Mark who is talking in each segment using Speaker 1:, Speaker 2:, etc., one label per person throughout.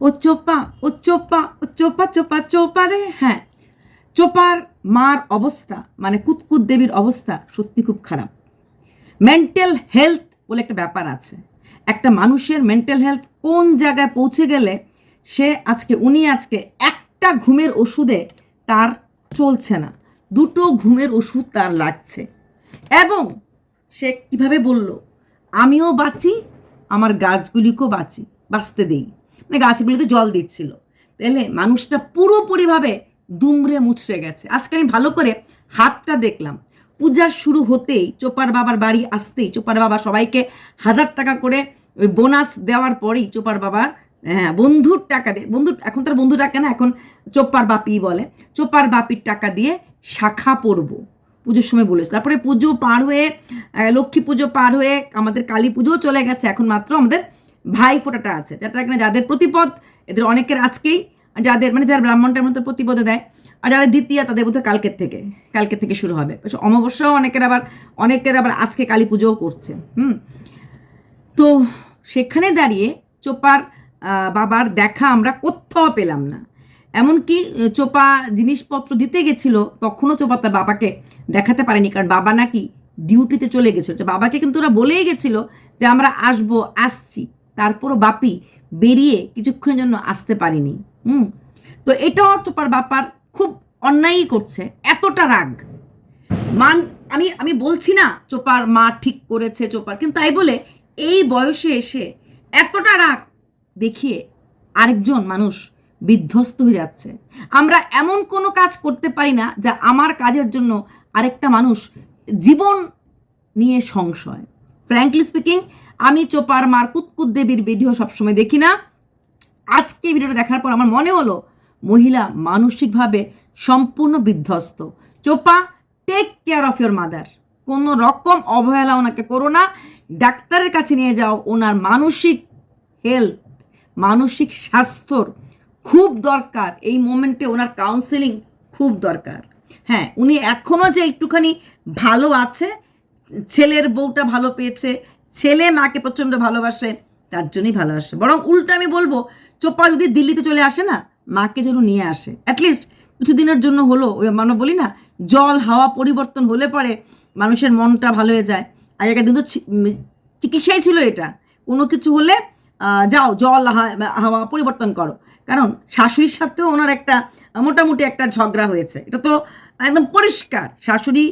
Speaker 1: ও চোপা ও চোপা ও চোপা চোপা চোপা রে হ্যাঁ। চোপার মার অবস্থা মানে কুতকুত দেবীর অবস্থা সত্যি খুব খারাপ। মেন্টাল হেলথ বলে একটা ব্যাপার আছে। একটা মানুষের মেন্টাল হেলথ কোন জায়গায় পৌঁছে গেলে সে আজকে, উনি আজকে একটা ঘুমের ওষুধে তার চলছে না। দুটো ঘুমের ওষুধ তার লাগছে। এবং সে কীভাবে বলল, আমিও বাঁচি, আমার গাছগুলিকেও বাঁচি, বাঁচতে দেই। মানে গাছগুলিতে জল দিচ্ছিল। তাহলে মানুষটা পুরোপুরিভাবে দুমড়ে মুছড়ে গেছে। আজকে আমি ভালো করে হাতটা দেখলাম। পূজার শুরু হতেই চোপার বাবার বাড়ি আসতেই, চোপার বাবা সবাইকে হাজার টাকা করে ওই বোনাস দেওয়ার পরেই চোপার বাবার হ্যাঁ বন্ধুর টাকা দিয়ে, বন্ধু, এখন তার বন্ধু টাকা না, এখন চোপার বাপি বলে, চোপার বাপির টাকা দিয়ে শাখা পরবো। পুজোর সময় বলেছে তারপরে পুজো পার হয়ে লক্ষ্মী পুজো পার হয়ে আমাদের কালী পুজোও চলে গেছে। এখন মাত্র আমাদের ভাই ফোটাটা আছে। যেটা এখানে যাদের প্রতিপদ, এদের অনেকের আজকেই যাদের মানে যারা ব্রাহ্মণটার মধ্যে প্রতিপদে দেয়, আর যাদের দ্বিতীয়, তাদের বোধহয় কালকের থেকে কালকের থেকে শুরু হবে। অমাবস্যাও অনেকের আবার অনেকের আবার আজকে কালী পুজোও করছে, হুম? তো সেখানে দাঁড়িয়ে চোপার বাবার দেখা আমরা কোথাও পেলাম না। এমনকি চোপা জিনিসপত্র দিতে গেছিল, তখনও চোপা তার বাবাকে দেখাতে পারেনি, কারণ বাবা নাকি ডিউটিতে চলে গেছিল। বাবাকে কিন্তু ওরা বলেই গেছিল যে আমরা আসব, আসছি। তারপরও বাপি বেরিয়ে কিছুক্ষণের জন্য আসতে পারিনি, হুম? তো এটাও চোপার বাপার খুব অন্যায়ই করছে, এতটা রাগ। মান, আমি আমি বলছি না চোপার মা ঠিক করেছে চোপার, কিন্তু তাই বলে এই বয়সে এসে এতটা রাগ দেখিয়ে আরেকজন মানুষ বিধ্বস্ত হয়ে যাচ্ছে। আমরা এমন কোনো কাজ করতে পারি না যা আমার কাজের জন্য আরেকটা মানুষ জীবন নিয়ে সংশয়। ফ্র্যাঙ্কলি স্পিকিং আমি চোপার মার কুতকুত দেবীর ভিডিও সবসময় দেখি না। আজকে ভিডিওটা দেখার পর আমার মনে হলো, মহিলা মানসিকভাবে সম্পূর্ণ বিধ্বস্ত। Chopa take care of your mother কোনো রকম অবহেলা ওনাকে করো না। ডাক্তারের কাছে নিয়ে যাও, ওনার মানসিক হেলথ মানসিক স্বাস্থ্যর খুব দরকার। এই মোমেন্টে ওনার কাউন্সেলিং খুব দরকার। হ্যাঁ উনি এখনও যে একটুখানি ভালো আছে ছেলের বউটা ভালো পেয়েছে, ছেলে মাকে প্রচণ্ড ভালোবাসে, তার জন্যই ভালোবাসে। বরং উল্টো আমি বলব চোপা যদি দিল্লিতে চলে আসে না, মাকে যেন নিয়ে আসে। অ্যাটলিস্ট কিছুদিনের জন্য হলো, ওই আমরা বলি না, জল, হাওয়া পরিবর্তন হলে পরে মানুষের মনটা ভালো হয়ে যায়। আগেকার দিন তো চিকিৎসাই ছিল এটা। কোনো কিছু হলে যাও, জল হাওয়া পরিবর্তন করো। কারণ শাশুড়ির সাথেও ওনার একটা, মোটামুটি একটা ঝগড়া হয়েছে। এটা তো একদম পরিষ্কার। শাশুড়ি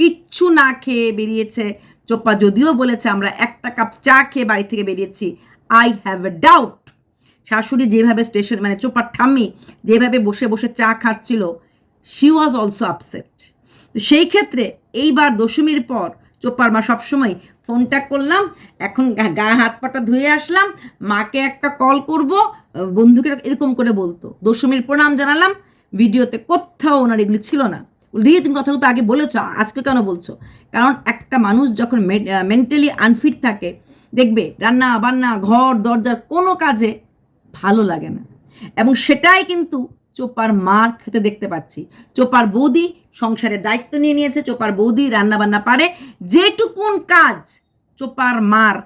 Speaker 1: কিচ্ছু না খেয়ে বেরিয়েছে। চোপ্পা যদিও বলেছে, আমরা একটা কাপ চা খেয়ে বাড়ি থেকে বেরিয়েছি। আই হ্যাভ এ ডাউট শাশুড়ি যেভাবে স্টেশন মানে চোপার ঠাম্মি যেভাবে বসে বসে চা খাচ্ছিল শি ওয়াজ অলসো আপসেট তো সেই ক্ষেত্রে এইবার দশমীর পর চোপার মা সবসময় ফোনটা করলাম, এখন গা হাত পাটা ধুয়ে আসলাম, মাকে একটা কল করব, বন্ধুকে এরকম করে বলতো। দশমীর প্রণাম জানালাম, ভিডিওতে কোথাও ওনার এগুলি ছিল না। দিয়ে তুমি কথাগুলো তো আগে বলেছ, আজকে কেন বলছো? কারণ একটা মানুষ যখন মেন্টালি আনফিট থাকে, দেখবে রান্না, বান্না, ঘর, দরজার কোনো কাজে ভালো লাগে না। এবং সেটাই কিন্তু চোপার মার খেতে দেখতে পাচ্ছি। চোপার বৌদি সংসারের দায়িত্ব নিয়ে নিয়েছে, চোপার বৌদি রান্না বান্না পারে। যেটুকুন কাজ চোপার মার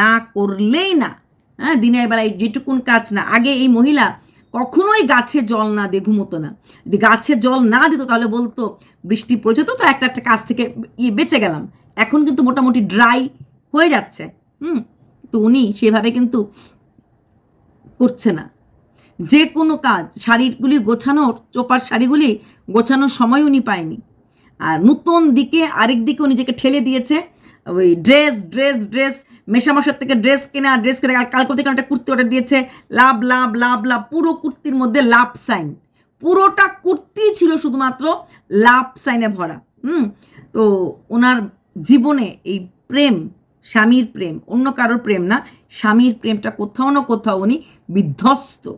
Speaker 1: না করলেই না। হ্যাঁ দিনের বেলায় যেটুকুন কাজ না। আগে এই মহিলা কখনোই গাছে জল না দিয়ে ঘুমোতো না। যদি গাছে জল না দিত, তাহলে বলতো, বৃষ্টি পড়েছে তো তো একটা একটা কাজ থেকে ইয়ে বেঁচে গেলাম। এখন কিন্তু মোটামুটি ড্রাই হয়ে যাচ্ছে। হুম? তো উনি সেভাবে কিন্তু করছে না। যে কোনো কাজ, শাড়িগুলি গোছানোর, চোপার শাড়িগুলি গোছানোর সময় উনি পায়নি। আর নতুন দিকে, আরেক দিকে উনি নিজেকে ঠেলে দিয়েছে। ওই ড্রেস ড্রেস ড্রেস মেশামশার থেকে ড্রেস কেনা ড্রেস কেনা কালকে থেকে একটা কুর্তি অর্ডার দিয়েছে। লাভ লাভ লাভ লাভ, পুরো কুর্তির মধ্যে লাভ সাইন পুরোটা কুর্তি ছিল শুধুমাত্র লাভ সাইনে ভরা। হুম? তো ওনার জীবনে এই প্রেম, স্বামীর প্রেম, অন্য কারোর প্রেম না, স্বামীর প্রেমটা কোথাও না কোথাও উনি বিধ্বস্ত।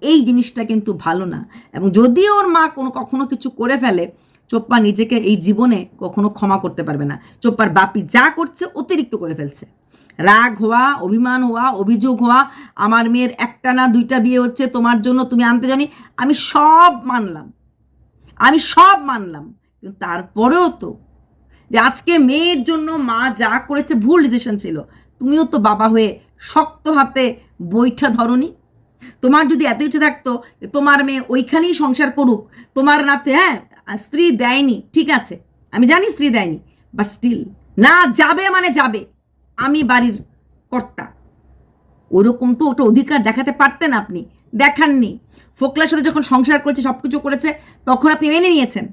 Speaker 1: এই জিনিসটা কিন্তু ভালো না। এবং যদি ওর মা কোনো কখনো কিছু করে ফেলে, চোপ্পা নিজেকে এই জীবনে কখনো ক্ষমা করতে পারবে না। চোপ্পার বাপি যা করছে, অতিরিক্ত করে ফেলছে। রাগ হওয়া, অভিমান হওয়া, অভিযোগ হওয়া, আমার মেয়ের একটা না দুইটা বিয়ে হচ্ছে, তোমার জন্য তুমি আনতে জানি, আমি সব মানলাম। আমি সব মানলাম। কিন্তু তারপরেও তো, যে আজকে মেয়ের জন্য মা যা করেছে, ভুল ডিসিশন ছিল। তুমিও তো বাবা হয়ে শক্ত হাতে বইটা ধরনি। তোমার যদি এত ইচ্ছে থাকতো তোমার মেয়ে ওইখানেই সংসার করুক, তোমার নাতে হ্যাঁ স্ত্রী দেয়নি, ঠিক আছে। আমি জানি স্ত্রী দেয়নি বাট স্টিল না যাবে মানে যাবে। আমি বাড়ির কর্তা। ওরকম তো ওটা অধিকার দেখাতে পারতেন আপনি। দেখাননি। ফোকলার সাথে যখন সংসার করেছে সব কিছু করেছে তখন আপনি মেনে নিয়েছেন।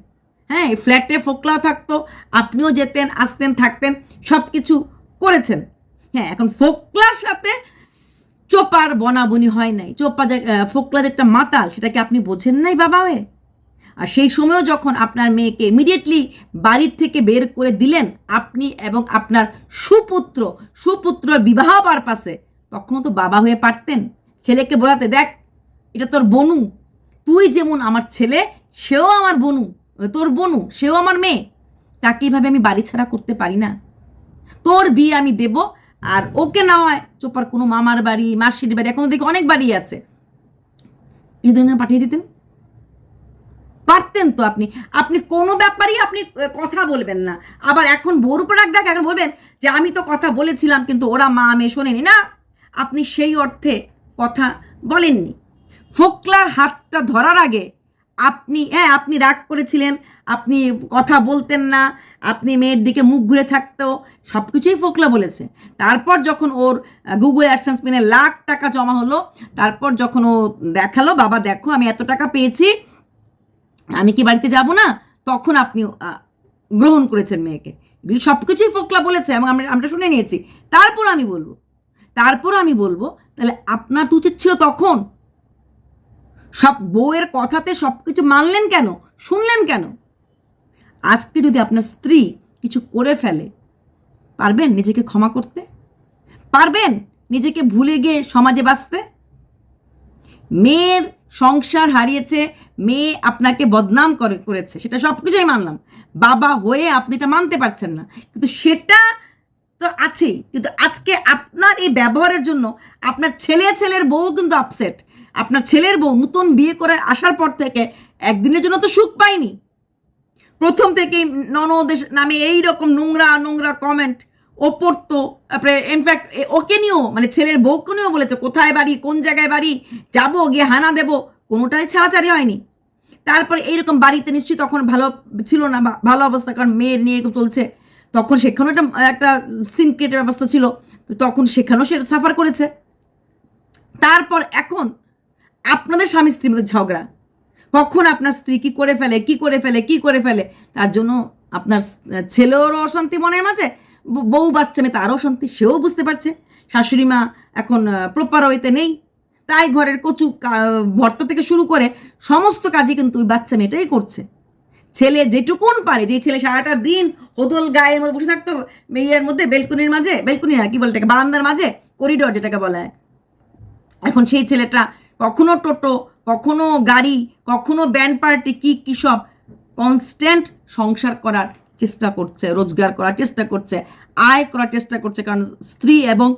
Speaker 1: হ্যাঁ এই ফ্ল্যাটে ফোকলাও থাকতো আপনিও যেতেন আসতেন থাকতেন সব কিছু করেছেন। হ্যাঁ এখন ফোকলার সাথে চোপার বনাবনি হয় নাই। চোপা যে আহ, ফোকলা যে একটা মাতাল সেটাকে আপনি বোঝেন নাই বাবা হয়ে? আর সেই সময়ও যখন আপনার মেয়েকে ইমিডিয়েটলি বাড়ির থেকে বের করে দিলেন আপনি এবং আপনার সুপুত্র, সুপুত্রর বিবাহ পারপাসে, তখনও তো বাবা হয়ে পারতেন। ছেলেকে বোঝাতে, দেখ, এটা তোর বনু। তুই যেমন আমার ছেলে, সেও আমার বনু। তোর বনু, সেও আমার মেয়ে। তাকে এইভাবে আমি বাড়ি ছাড়া করতে পারি না। তোর বিয়ে আমি দেব, আর ওকে না হয় চোপার কোনো মামার বাড়ি, মাসির বাড়ি, এখন দেখি অনেক বাড়ি আছে। এই দুজন পাঠিয়ে দিতেন। পারতেন তো আপনি। আপনি কোনো ব্যাপারেই আপনি কথা বলবেন না। আবার এখন বউর উপর রাগ দেখ এখন বলবেন যে, আমি তো কথা বলেছিলাম, কিন্তু ওরা মা, মেয়ে শোনেনি। না, আপনি সেই অর্থে কথা বলেননি। ফোকলার হাতটা ধরার আগে আপনি হ্যাঁ আপনি রাগ করেছিলেন, আপনি কথা বলতেন না, আপনি মেয়ের দিকে মুখ ঘুরে থাকতো সব কিছুই ফোকলা বলেছে। তারপর যখন ওর গুগল অ্যাডসেন্স পেনে লাখ টাকা জমা হলো, তারপর যখন ও দেখাল, বাবা, দেখো, আমি এত টাকা পেয়েছি আমি কি বাড়িতে যাব না? তখন আপনি গ্রহণ করেছেন মেয়েকে। সব কিছুই ফোকলা বলেছে, এবং আমরা আমরা শুনে নিয়েছি। তারপর আমি বলব, তারপর আমি বলব, তাহলে আপনার তো উচিত ছিল তখন। সব বউয়ের কথাতে সব কিছু মানলেন কেন? শুনলেন কেন? আজকে যদি আপনার স্ত্রী কিছু করে ফেলে, পারবেন নিজেকে ক্ষমা করতে? পারবেন নিজেকে ভুলে গিয়ে সমাজে বাঁচতে? মেয়ের সংসার হারিয়েছে, মেয়ে আপনাকে বদনাম করে, করেছে। সেটা সব কিছুই মানলাম। বাবা হয়ে আপনি এটা মানতে পারছেন না। কিন্তু সেটা তো আছেই। কিন্তু আজকে আপনার এই ব্যবহারের জন্য আপনার ছেলে ছেলের বউ কিন্তু আপসেট আপনার ছেলের বউ নতুন বিয়ে করে আসার পর থেকে একদিনের জন্য তো সুখ পায়নি। প্রথম থেকেই ননদের নামে এই রকম নোংরা নোংরা কমেন্ট ও পড়তো তারপরে ইনফ্যাক্ট ওকে নিয়েও মানে ছেলের বউকে নিয়েও বলেছে, কোথায় বাড়ি, কোন জায়গায় বাড়ি, যাব, গিয়ে হানা দেবো, কোনোটাই ছাড়াছাড়ি হয়নি। তারপরে এইরকম বাড়িতে নিশ্চয়ই তখন ভালো ছিল না ভালো অবস্থা, কারণ মেয়ের নিয়ে চলছে। তখন সেখানেও একটা একটা সিনক্রেটের ব্যবস্থা ছিল, তো তখন সেখানেও সে সাফার করেছে। তারপর এখন আপনাদের স্বামী স্ত্রীর মধ্যে ঝগড়া। কখন আপনার স্ত্রী কি করে ফেলে, কি করে ফেলে, কি করে ফেলে, তার জন্য আপনার ছেলেরও অশান্তি মনের মাঝে বউ বাচ্চা মেয়ে, তারও শান্তি, সেও বুঝতে পারছে। শাশুড়ি মা এখন প্রপার ওয়েতে নেই। তাই ঘরের কচু ভর্তা থেকে শুরু করে সমস্ত কাজই কিন্তু ওই বাচ্চা মেয়েটাই করছে। ছেলে যেটুকুন পারে যে ছেলে সারাটা দিন হোদল গায়ের মধ্যে বসে থাকতো, মেয়ের মধ্যে বেলকুনির মাঝে বেলকুনি না কি বলে বারান্দার মাঝে, করিডোর যেটাকে বলা। হয় এখন সেই ছেলেটা কখনো টোটো, কখনো গাড়ি, কখনো ব্যান্ড পার্টি, কি, কী সব কনস্ট্যান্ট সংসার করার চেষ্টা করছে, রোজগার করার চেষ্টা করছে, আয় করার চেষ্টা করছে, কারণ স্ত্রী এবং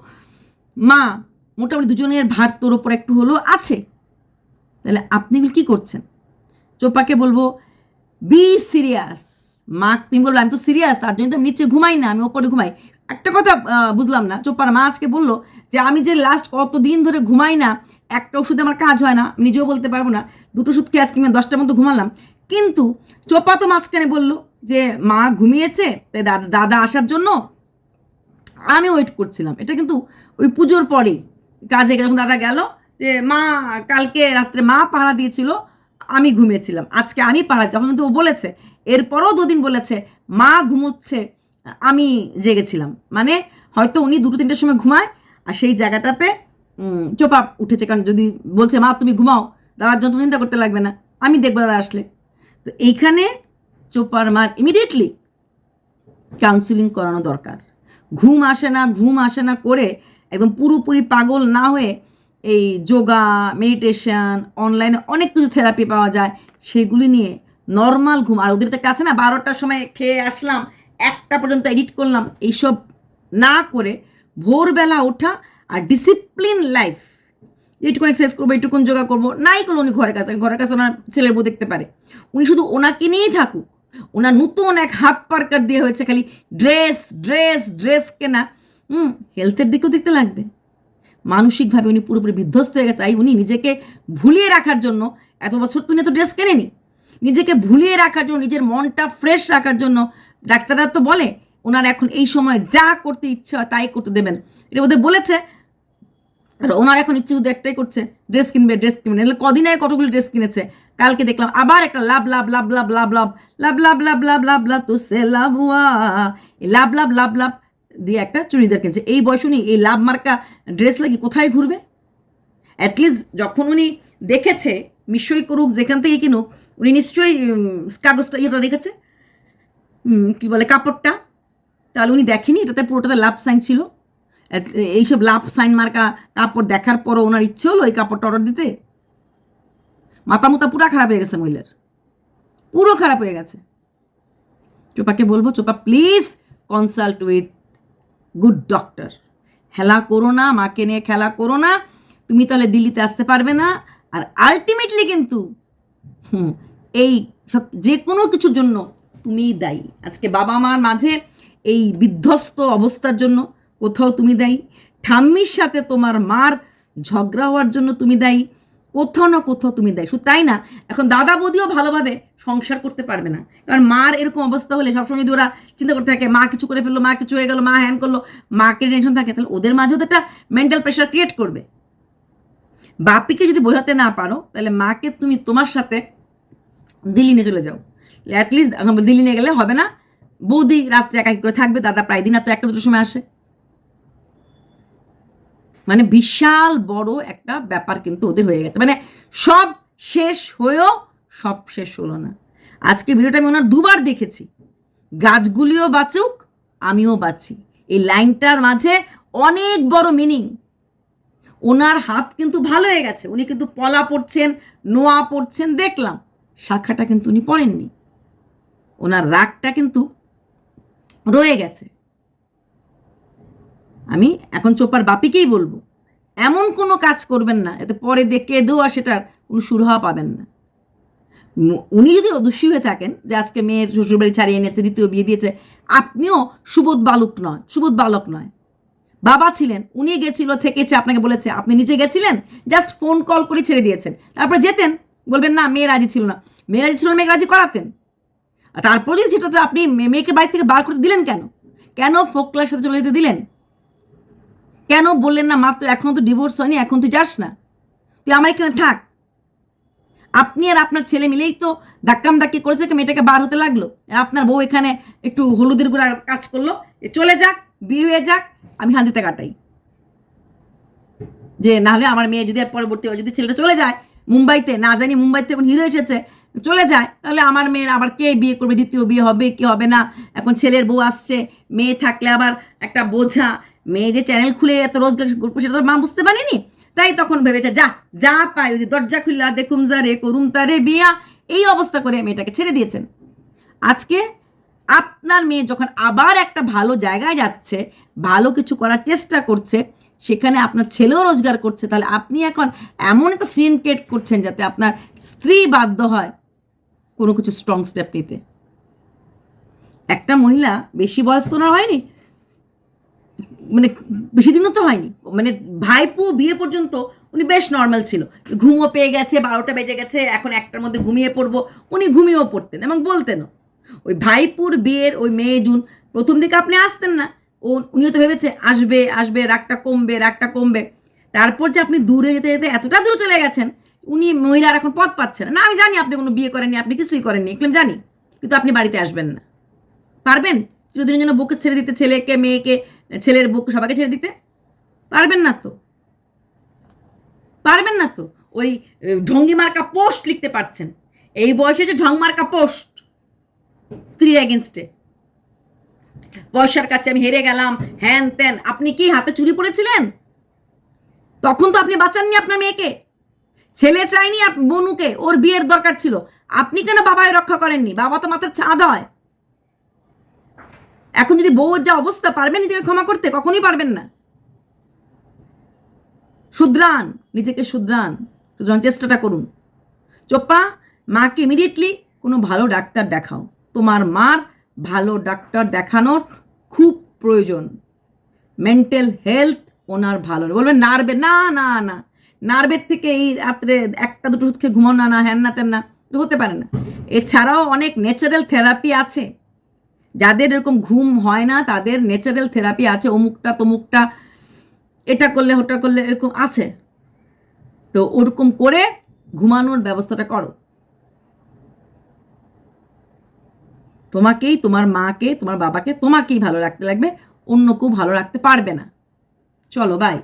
Speaker 1: মা মোটামুটি দুজনের ভার তোর ওপর একটু হলেও আছে। তাহলে আপনি এগুলো কী করছেন? চোপাকে বলব, বি সিরিয়াস। মা তুমি বলব, আমি তো সিরিয়াস, তার জন্য তো আমি নিচে ঘুমাই না, আমি ওপরে ঘুমাই। একটা কথা বুঝলাম না, চোপার মা আজকে বলল যে, আমি যে লাস্ট কত দিন ধরে ঘুমাই না, একটা ওষুধে আমার কাজ হয় না নিজেও বলতে পারব না, দুটো ওষুধ খেয়ে আজকে আমি দশটার মতো ঘুমালাম? কিন্তু চোপা তো মাঝখানে বলল যে মা ঘুমিয়েছে, তাই দাদা দাদা আসার জন্য আমি ওয়েট করছিলাম। এটা কিন্তু ওই পুজোর পরেই। কাজে যখন দাদা গেল যে, মা, কালকে রাত্রে মা পাহারা দিয়েছিল, আমি ঘুমিয়েছিলাম। আজকে আমি পাহারা তখন কিন্তু ও বলেছে, এরপরও দুদিন বলেছে, মা ঘুমোচ্ছে, আমি জেগেছিলাম। মানে হয়তো উনি দুটো তিনটের সময় ঘুমায়, আর সেই জায়গাটাতে চোপা উঠেছে। কারণ যদি বলছে, মা, তুমি ঘুমাও, দাদার জন্য তুমি চিন্তা করতে লাগবে না, আমি দেখব দাদা আসলে। তো এইখানে চোপার মার ইমিডিয়েটলি কাউন্সিলিং করানো দরকার। ঘুম আসে না, ঘুম আসে না করে একদম পুরোপুরি পাগল না হয়ে এই যোগা মেডিটেশন অনলাইনে অনেক কিছু থেরাপি পাওয়া যায়। সেগুলি নিয়ে নর্মাল ঘুম। আর ওদের তো কাছে না বারোটার সময় খেয়ে আসলাম, একটা পর্যন্ত এডিট করলাম, এইসব না করে ভোরবেলা ওঠা আর ডিসিপ্লিন লাইফ এইটুকুন এক্সারসাইজ করব, এইটুকুন যোগা করব, নাই করল উনি ঘরের কাছে ঘরের কাছে ওনার ছেলের বউ দেখতে পারে। উনি শুধু ওনাকে নিয়েই থাকুক ওনার নতুন এক হাত পার্কার দিয়ে হয়েছে খালি ড্রেস ড্রেস ড্রেস কেনা। হুম হেলথের দিকেও দেখতে লাগবে। মানসিকভাবে উনি পুরোপুরি বিধ্বস্ত হয়ে গেছে। তাই উনি নিজেকে ভুলিয়ে রাখার জন্য এত বছর উনি তো ড্রেস কেনেনি। নিজেকে ভুলিয়ে রাখার জন্য, নিজের মনটা ফ্রেশ রাখার জন্য ডাক্তাররা তো বলে, ওনার এখন এই সময় যা করতে ইচ্ছে হয় তাই করতে দেবেন। এটা ওদের বলেছে। আর ওনার এখন ইচ্ছে শুধু একটাই করছে, ড্রেস কিনবে ড্রেস কিনবে। কদিন আগে কতগুলো ড্রেস কিনেছে? কালকে দেখলাম আবার একটা লাভ লাভ লাভ লাভ লাভ লাভ লাভ লাভ লাভ লাভ লাভ লাভ তো সে লাভ হুয়া লাভ লাভ লাভ লাভ দিয়ে একটা চুড়িদার কিনছে এই বয়স উনি এই লাভ মার্কা ড্রেস লাগি কোথায় ঘুরবে অ্যাটলিস্ট যখন উনি দেখেছে মিশই করুক যেখান থেকে কিনুক উনি নিশ্চয়ই কাগজটা ইয়েটা দেখেছে কি বলে কাপড়টা তাহলে উনি দেখেনি এটাতে পুরোটাতে লাভ সাইন ছিল এইসব লাভ সাইন মার্কা কাপড় দেখার পরও ওনার ইচ্ছে হলো এই কাপড়টা অর্ডার দিতে মাথা মুতা পুরো খারাপ হয়ে গেছে মহিলার। পুরো খারাপ হয়ে গেছে। চোপাকে বলব, Chopa please consult with good doctor খেলা করো না, মাকে নিয়ে খেলা করো না, তুমি তাহলে দিল্লিতে আসতে পারবে না। আর আলটিমেটলি কিন্তু, হুম, এই সব যে কোনো কিছুর জন্য তুমিই দায়ী। আজকে বাবা মার মাঝে এই বিধ্বস্ত অবস্থার জন্য কোথাও তুমি দায়ী। ঠাম্মির সাথে তোমার মার ঝগড়া হওয়ার জন্য তুমি দায়ী। কোথাও না কোথাও তুমি দেয় শুধু তাই না? এখন দাদা বৌদিও ভালোভাবে সংসার করতে পারবে না। কারণ মার এরকম অবস্থা হলে সবসময় যদি ওরা চিন্তা করতে থাকে, মা কিছু করে ফেলল, মা কিছু হয়ে গেলো, মা হ্যান করল, মাকে টেনশন থাকে, তাহলে ওদের মাঝেও তো একটা মেন্টাল প্রেশার ক্রিয়েট করবে। বাপিকে যদি বোঝাতে না পারো, তাহলে মাকে তুমি তোমার সাথে দিল্লি নিয়ে চলে যাও। অ্যাটলিস্ট দিল্লি নিয়ে গেলে হবে না। বৌদি রাত্রে একা করে থাকবে, দাদা প্রায় দিন আর তো একটা দুটো সময় আসে। মানে বিশাল বড় একটা ব্যাপার কিন্তু ওদের হয়ে গেছে। মানে সব শেষ হয়েও সব শেষ হলো না। আজকে ভিডিওটা আমি ওনার দুবার দেখেছি। গাছগুলিও বাঁচুক, আমিও বাঁচি। এই লাইনটার মাঝে অনেক বড় মিনিং ওনার হাত কিন্তু ভালো হয়ে গেছে। উনি কিন্তু পলা পড়ছেন, নোয়া পড়ছেন, দেখলাম। শাখাটা কিন্তু উনি পড়েননি। ওনার রাগটা কিন্তু রয়ে গেছে। আমি এখন চোপার বাপিকেই বলব, এমন কোনো কাজ করবেন না, এতে পরে দেখে দেওয়া সেটার কোনো সুরাহা পাবেন না। উনি যদি দোষী হয়ে থাকেন যে আজকে মেয়ের শ্বশুরবাড়ি ছাড়িয়ে এনেছে, দ্বিতীয় বিয়ে দিয়েছে, আপনিও সুবোধ বালক নয়, সুবোধ বালক নয়। বাবা ছিলেন, উনি গেছিল, থেকেছে, আপনাকে বলেছে, আপনি নিচে গেছিলেন? জাস্ট ফোন কল করে ছেড়ে দিয়েছেন। তারপরে যেতেন, বলবেন, না, মেয়ে রাজি ছিল না। মেয়ে রাজি ছিল না মেয়ে রাজি করাতেন। তারপরে যেটাতে আপনি মেয়েকে বাড়ি থেকে বার করতে দিলেন কেন? কেন ফোকলার সাথে চলে যেতে দিলেন? কেন বললেন না মাত্র এখন তো ডিভোর্স হয়নি, এখন তুই যাস না? তুই আমার এখানে থাক। আপনি আর আপনার ছেলে মিলেই তো ধাক্কাম ধাক্কি করেছে মেয়েটাকে বার হতে লাগল। আপনার বউ এখানে একটু হলুদের গুঁড়া কাজ করল। চলে যাক, বিয়ে হয়ে যাক, আমি শান্তিতে কাটাই। যে নাহলে আমার মেয়ে যদি আর পরবর্তী যদি ছেলেটা চলে যায় মুম্বাইতে, না জানি মুম্বাইতে এখন হিরো এসেছে, চলে যায়, তাহলে আমার মেয়ের আবার কে বিয়ে করবে, দ্বিতীয় বিয়ে হবে, কি হবে না? এখন ছেলের বউ আসছে, মেয়ে থাকলে আবার একটা বোঝা মেয়ে যে চ্যানেল খুলে এত রোজগার গল্প সেটা তো মা বুঝতে পারেনি? তাই তখন ভেবেছে, যা যা পাই, ওই দরজা খুললা, দেখুম যা রে, করুম তারে বিয়া। এই অবস্থা করে মেয়েটাকে ছেড়ে দিয়েছেন। আজকে আপনার মেয়ে যখন আবার একটা ভালো জায়গায় যাচ্ছে, ভালো কিছু করার চেষ্টা করছে, সেখানে আপনার ছেলেও রোজগার করছে, তাহলে আপনি এখন এমন একটা সিন ক্রিয়েট করছেন যাতে আপনার স্ত্রী বাধ্য হয় কোনো কিছু স্ট্রং স্টেপ নিতে। একটা মহিলা বেশি বয়স তো ওনার হয়নি? মানে বেশি দিনও তো হয়নি। মানে ভাইপো বিয়ে পর্যন্ত উনি বেশ নর্মাল ছিল। ঘুমও পেয়ে গেছে, বারোটা বেজে গেছে, এখন একটার মধ্যে ঘুমিয়ে পড়ব। উনি ঘুমিয়েও পড়তেন এবং বলতেনও। ওই ভাইপুর বিয়ের ওই মে, জুন, প্রথম দিকে আপনি আসতেন না। ও, উনিও তো ভেবেছে, আসবে আসবে, রাগটা কমবে রাগটা কমবে। তারপর যে আপনি দূরে যেতে যেতে এতটা দূরে চলে গেছেন, উনি মহিলার এখন পথ পাচ্ছেন না। না, আমি জানি আপনি কোনো বিয়ে করেননি, আপনি কিছুই করেননি এগুলো জানি। কিন্তু আপনি বাড়িতে আসবেন না। পারবেন? চিরদিনের জন্য বুকে ছেড়ে দিতে ছেলেকে, মেয়েকে ছেলের বুক সবাইকে ছেড়ে দিতে? পারবেন না তো। পারবেন না তো। ওই ঢঙ্গি মার্কা পোস্ট লিখতে পারছেন। এই বয়সে যে ঢং মার্কা পোস্ট, স্ত্রীর এগেনস্টে পয়সার কাছে আমি হেরে গেলাম, হ্যান ত্যান। আপনি কি হাতে চুরি পড়েছিলেন? তখন তো আপনি বাঁচাননি আপনার মেয়েকে। ছেলে চাইনি বনুকে, ওর বিয়ের দরকার ছিল। আপনি কেন বাবায় রক্ষা করেননি? বাবা তো মাথার ছাদ হয়। এখন যদি বউয়ের যা অবস্থা, পারবেন নিজেকে ক্ষমা করতে? কখনই পারবেন না। শুদ্রান নিজেকে শুদ্রান সুতরাং চেষ্টাটা করুন। চোপ্পা মাকে ইমিডিয়েটলি কোনো ভালো ডাক্তার দেখাও। তোমার মার ভালো ডাক্তার দেখানোর খুব প্রয়োজন। মেন্টাল হেলথ ওনার ভালো বলবেন বলবে নার্ভে না না না। নার্ভের থেকে এই রাত্রে একটা দুটো খেয়ে ঘুমাও না না, হ্যান না তেন না। হতে পারে না। এছাড়াও অনেক ন্যাচারাল থেরাপি আছে। যাদের এরকম ঘুম হয় না, তাদের ন্যাচারাল থেরাপি আছে, অমুকটা তমুকটা, এটা করলে, ওটা করলে এরকম আছে। তো ওরকম করে ঘুমানোর ব্যবস্থাটা করো। তোমাকেই, তোমার মাকে, তোমার বাবাকে তোমাকেই ভালো রাখতে লাগবে অন্য কেউ ভালো রাখতে পারবে না। চলো বাই